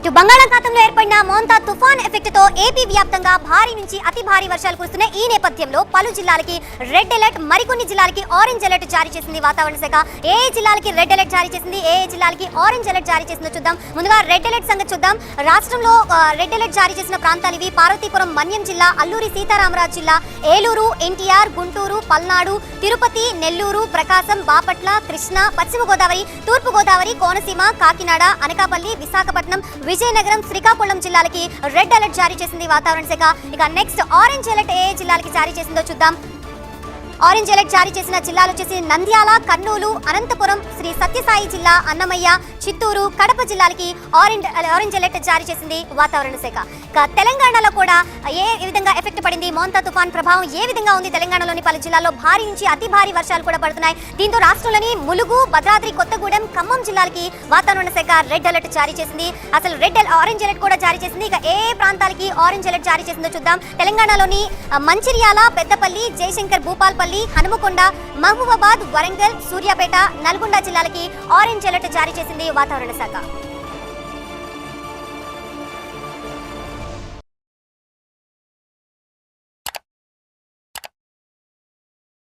ఇటు బంగాళాఖాతంలో ఏర్పడిన మోంతా తుఫాన్ ఎఫెక్ట్తో ఏపీ వ్యాప్తంగా భారీ నుంచి అతి భారీ వర్షాలు కురుస్తున్న ఈ నేపథ్యంలో పలు జిల్లాలకి రెడ్ అలర్ట్ మరికొన్ని జిల్లాలకి ఆరెంజ్ అలర్ట్ జారీ చేసింది వాతావరణ శాఖ. ఏ జిల్లాలకి రెడ్ అలర్ట్ జారీ చేసింది ఏ జిల్లాలకి ఆరెంజ్ అలర్ట్ జారీ చేసిందో చూద్దాం. ముందుగా రెడ్ అలర్ట్ సంగతి చూద్దాం. రాష్ట్రంలో రెడ్ అలర్ట్ జారీ చేసిన ప్రాంతాలు ఇవి. పార్వతీపురం మన్యం జిల్లా అల్లూరి సీతారామరాజు జిల్లా ఏలూరు ఎన్టీఆర్ గుంటూరు పల్నాడు తిరుపతి నెల్లూరు ప్రకాశం బాపట్ల కృష్ణా పశ్చిమ గోదావరి తూర్పు గోదావరి కోనసీమ కాకినాడ అనకాపల్లి విశాఖపట్నం విజయనగరం శ్రీకాకుళం జిల్లాలకి రెడ్ అలర్ట్ జారీ చేసింది వాతావరణ శాఖ. ఇక నెక్స్ట్ ఆరెంజ్ అలర్ట్ ఏ ఏ జిల్లాలకి జారీ చేసిందో చూద్దాం. ఆరెంజ్ అలర్ట్ జారీ చేసిన జిల్లాలు వచ్చేసి నంద్యాల కర్నూలు అనంతపురం శ్రీ సత్యసాయి జిల్లా అన్నమయ్య చిత్తూరు కడప జిల్లాలకి ఆరెంజ్ ఆరెంజ్ అలర్ట్ జారీ చేసింది వాతావరణ శాఖ. ఇక తెలంగాణలో కూడా ఏ విధంగా ఎఫెక్ట్ పడింది? మోంతా తుఫాన్ ప్రభావం ఏ విధంగా ఉంది? తెలంగాణలోని పలు జిల్లాల్లో భారీ నుంచి అతి భారీ వర్షాలు కూడా పడుతున్నాయి. దీంతో రాష్ట్రంలోని ములుగు భద్రాద్రి కొత్తగూడెం ఖమ్మం జిల్లాలకి వాతావరణ శాఖ రెడ్ అలర్ట్ జారీ చేసింది. అసలు రెడ్ ఆరెంజ్ అలర్ట్ కూడా జారీ చేసింది. ఇక ఏ ప్రాంతాలకి ఆరెంజ్ అలర్ట్ జారీ చేసిందో చూద్దాం. తెలంగాణలోని మంచిర్యాల పెద్దపల్లి జయశంకర్ భూపాల్పల్లి హనుమకొండ మహబూబాబాద్ వరంగల్ సూర్యాపేట నల్గొండ జిల్లాలకి ఆరెంజ్ అలర్ట్ జారీ చేసింది వాతావరణ శాఖ.